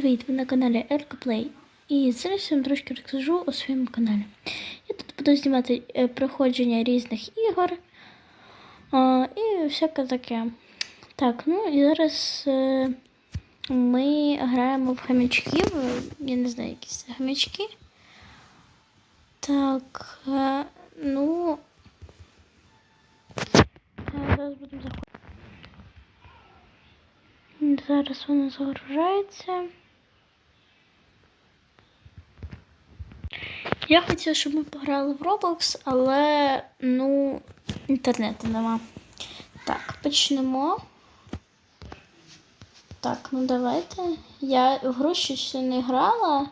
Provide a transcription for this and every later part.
Привіт! Ви на каналі Ergoplay. І зараз я вам трошки розкажу у своєму каналі. Я тут буду знімати е, проходження різних ігор а, і всяке таке. Так, ну і зараз е, ми граємо в хомячків. Я не знаю, які це хомячки. Так, е, ну. Зараз будемо заходити. Зараз воно загружається. Я хотіла, щоб ми пограли в Roblox, але ну, інтернету нема. Так, почнемо. Так, ну давайте. Я в гру ще не грала.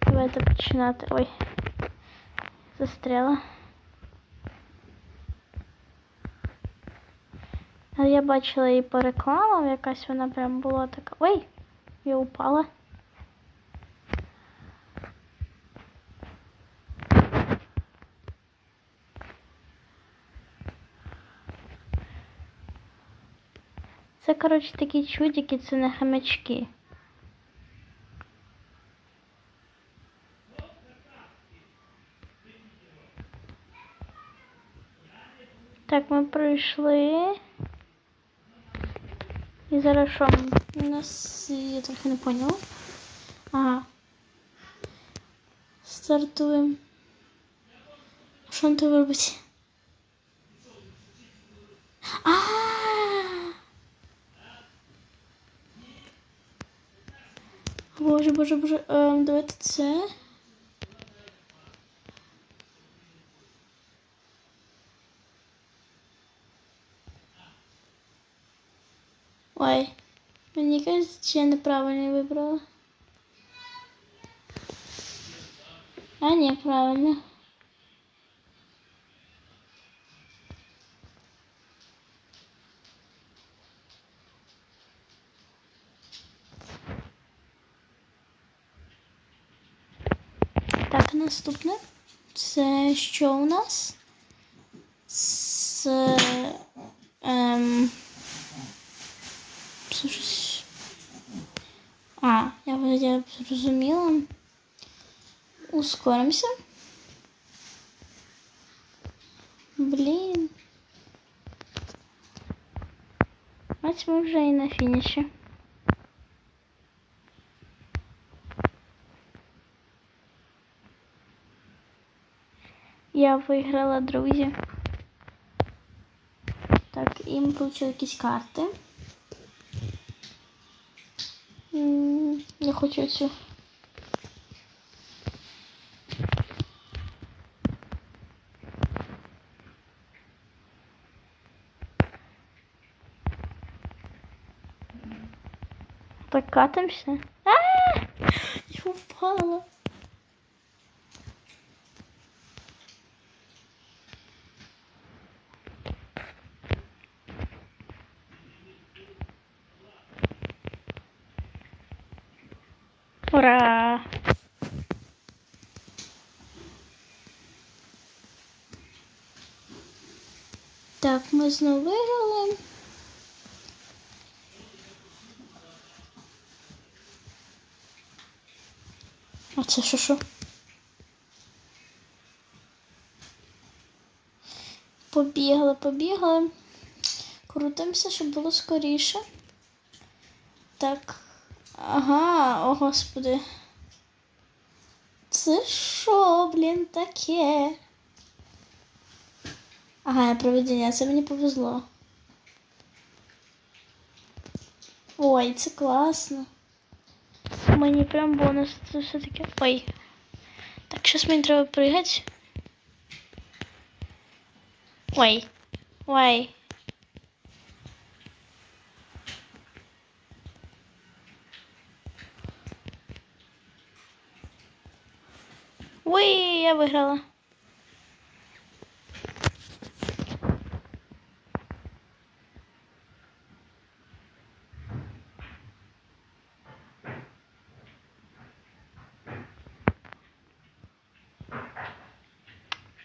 Давайте починати. Ой, застряла. Я бачила її по рекламам, якась вона прям була така. Ой, я упала. Це, коротше, такі чудики, це не хомячки. Так, ми пройшли. І зараз що? У нас я трохи не поняла. Ага. Стартуємо. Що нам треба робити? А! Боже, боже, боже. Ем, давайте це. Ой, мені кажется, я неправильно вибрала. А, ні, правильно. Наступне. Це що у нас? Це... Ем... А, я, я зрозуміла. Ускоримося. Блін. Ось ми вже і на фініші. Я виграла, друзі. Так, і ми отримали якісь карти. Я хочу цю. Так катимся. А! Я упала. Ура! Так, ми знову виграли. А це що що? Побігли, побігли. Крутимося, щоб було скоріше. Так. Ага, о господи. Це що, блін, таке? Ага, я проведення, це мені повезло. Ой, це класно. Мені прям бонус це все таке. Ой. Так, зараз мені треба пригати. Ой. Ой. Ой, я виграла.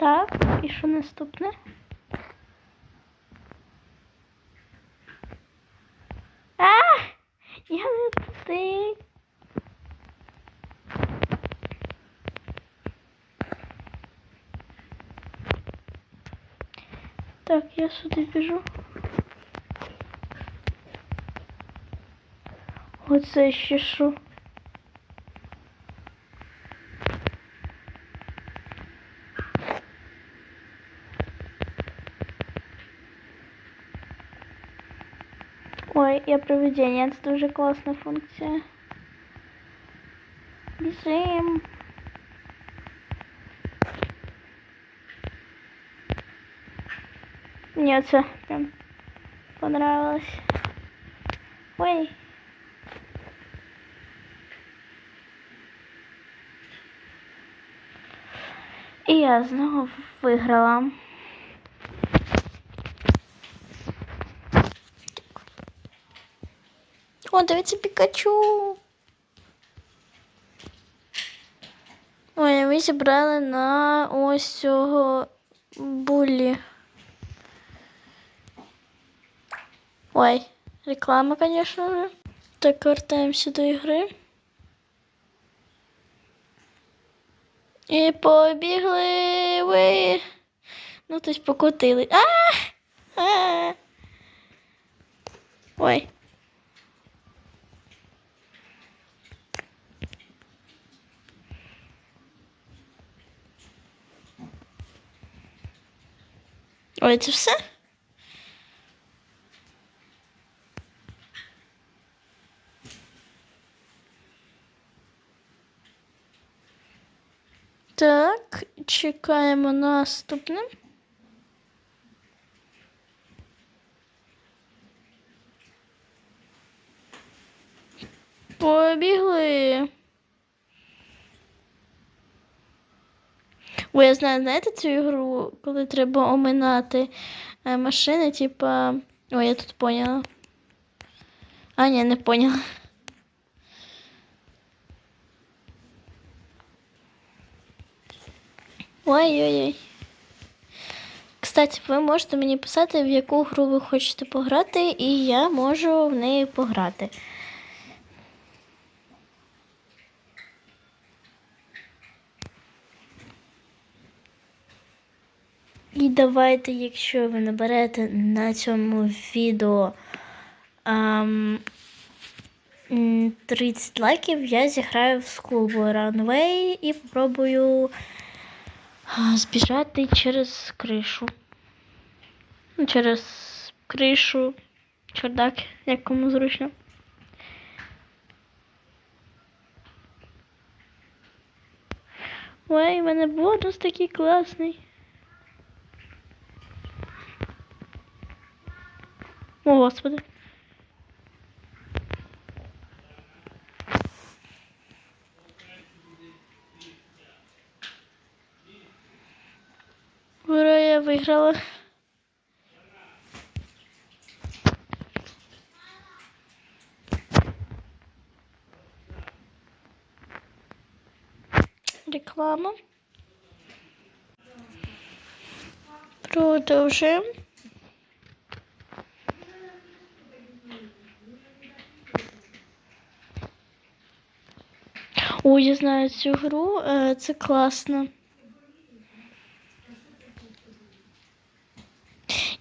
Так, і що наступне? А! Я не ти. Так, я сюди біжу. Оце ще що? Ой, я привидение, це дуже класна функція. Біжим. Мне це прям понравилось. Ой. І я знову виграла. О, дивіться Пікачу. Ой, ми зібрали на ось цього булі. Ой, реклама, конечно же. Так, вертаємося до ігри. І побігли ви. Ну, тось покотили. А! А! Ой. Ой, це все? Так, чекаємо наступне. Побігли. Ой, я знаю, знаєте цю ігру, коли треба оминати е, машини, типа. Ой, я тут поняла. А, ні, не поняла. Ой-ой-ой. Кстати, ви можете мені писати, в яку гру ви хочете пограти, і я можу в неї пограти. І давайте, якщо ви наберете на цьому відео ам, м, 30 лайків, я зіграю в Schoolboy Runway і спробую збіжати через кришу. Ну, Через кришу, чердак, як кому зручно. Ой, в мене бонус такий класний. О, господи. Ура, я виграла. Реклама. Продовжуємо. Ой, я знаю цю гру, е, це класно.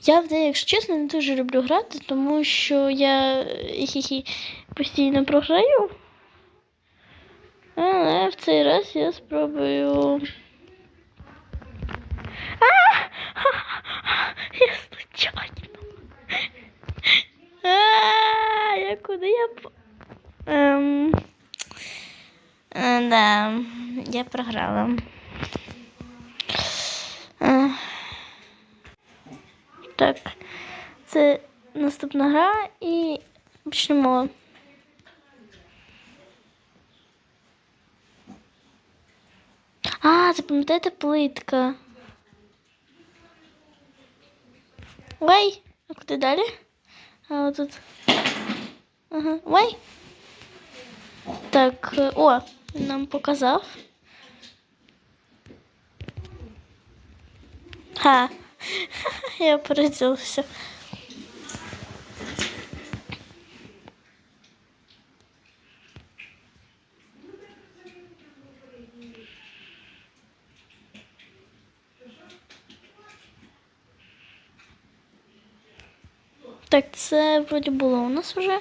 Я в неї, якщо чесно, не дуже люблю грати, тому що я е, хі-хі, постійно програю. Але в цей раз я спробую. А! Я случайно. А, я куди я Ем... Е, Да, я програла. Е, Так, це наступна гра і почнемо. А, це пам'ятаєте плитка. Ой, а куди далі? А отут. Ага. Ой. Так, е, о, нам показав. Ха, я поразився. Так, це вроді було у нас вже.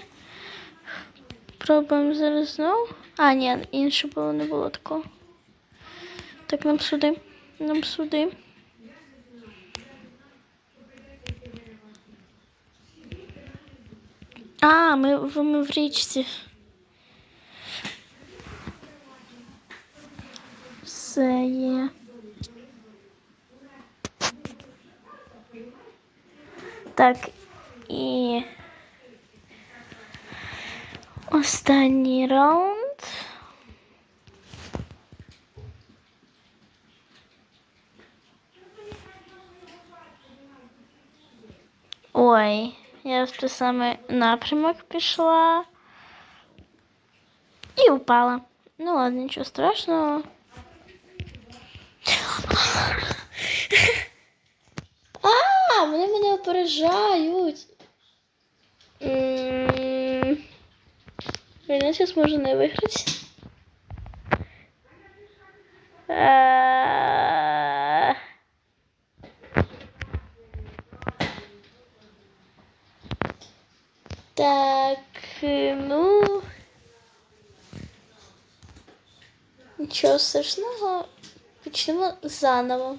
Пробуємо зараз знову. А, ні, інше було, не було такого. Так, нам сюди. Нам сюди. А, ми, ми в річці. Все є. Так, і останній раунд. Ой, я в той самий напрямок пішла і упала. Ну ладно, нічого страшного. А, вони мене опережають. М, Я зараз можу не виграти. Так, ну. Нічого страшного. Почнемо заново.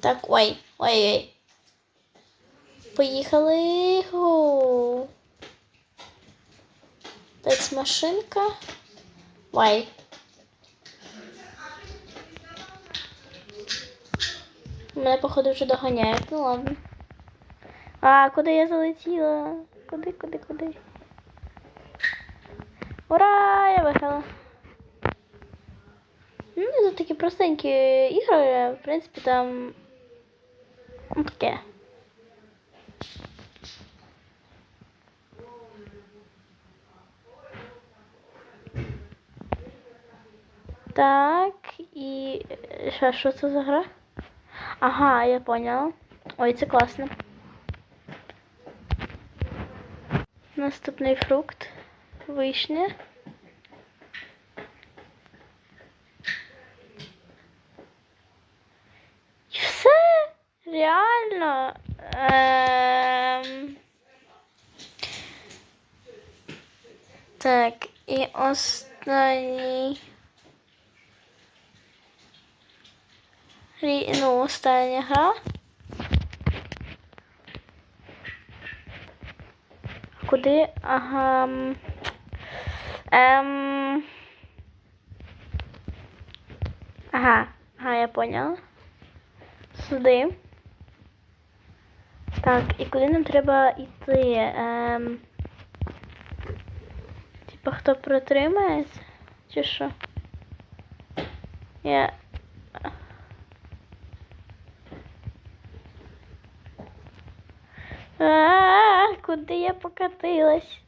Так, ой, ой, ой. Поїхали. Гоу. Спецмашинка. Ой. Мене, походу, вже доганяють. Ну ладно. А, куди я залетіла? Куди, куди, куди? Ура! Я виграла. Ну, це такі простенькі ігри, в принципі, там таке. Так, і що, що це за гра? Ага, я поняла. Ой, це класно. Наступний фрукт. Вишня. Все реально. Ем... Так, і останній. Ну, остання гра. Куди? Ага. Ем... Ага, ага, я поняла. Сюди. Так, і куди нам треба йти? Ем... Типа хто протримається? Чи що? Я. А, куди я покатилась?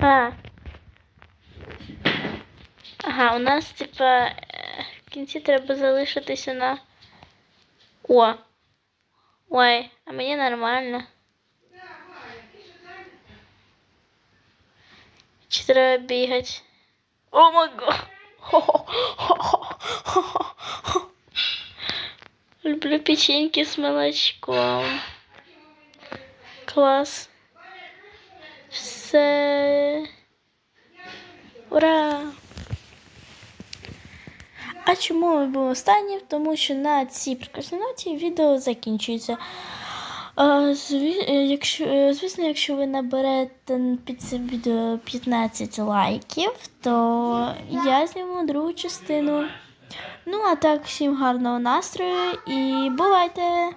А. Ага, у нас, типа, е, в кінці треба залишитися на. О. Ой, а мені нормально. Чи треба бігати? О май гад! Люблю печеньки с молочком. Класс. Все. Ура! А чому ми були останні? Тому що на цій прекрасній ноті відео закінчується. Е, якщо, е, звісно, якщо ви наберете під цим відео 15 лайків, то я зніму другу частину. Ну, а так, всім гарного настрою і бувайте!